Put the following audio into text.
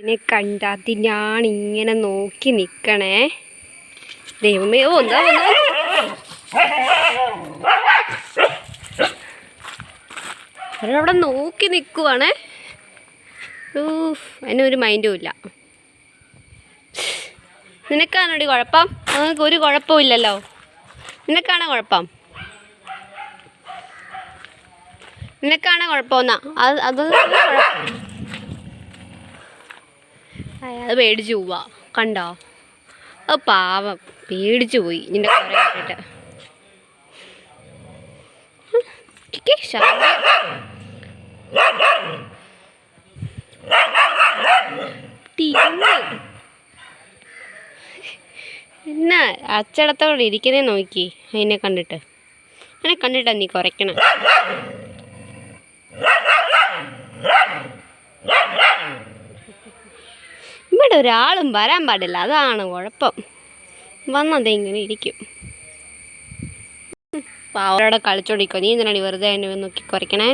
അതിനെ കണ്ടാത്തി ഞാൻ ഇങ്ങനെ നോക്കി നിക്കണേ. ദൈവമേ ഓ എന്താ? അവരവിടെ നോക്കി നിൽക്കുവാണേ ഊഫ് അതിനൊരു മൈൻഡും ഇല്ല. നിനക്കാണോടി കുഴപ്പം? നിങ്ങൾക്ക് ഒരു കുഴപ്പവും ഇല്ലല്ലോ. നിനക്കാണോ കുഴപ്പം? നിനക്കാണോ കുഴപ്പമെന്നാ അത് അതൊന്നും അല്ല കുഴപ്പം. അയ, അത് പേടിച്ചു പോവാ. കണ്ടോ? അത് പാവം. പേടിച്ചു പോയി. നിന്റെ കുറെ കേട്ടിട്ട്. എന്നാ അച്ചടത്തോടെ ഇരിക്കുന്നേ നോക്കി. അതിനെ കണ്ടിട്ട്. അതിനെ കണ്ടിട്ടാ നീ കുറയ്ക്കണം. ഇവിടെ ഒരാളും വരാൻ പാടില്ല. അതാണ് കുഴപ്പം. വന്നത് ഇങ്ങനെ ഇരിക്കും. പാവരോടെ കളിച്ചോണ്ടിരിക്കോ നീ എന്തിനാണ് വെറുതെ എന്നെ നോക്കി കുറയ്ക്കണേ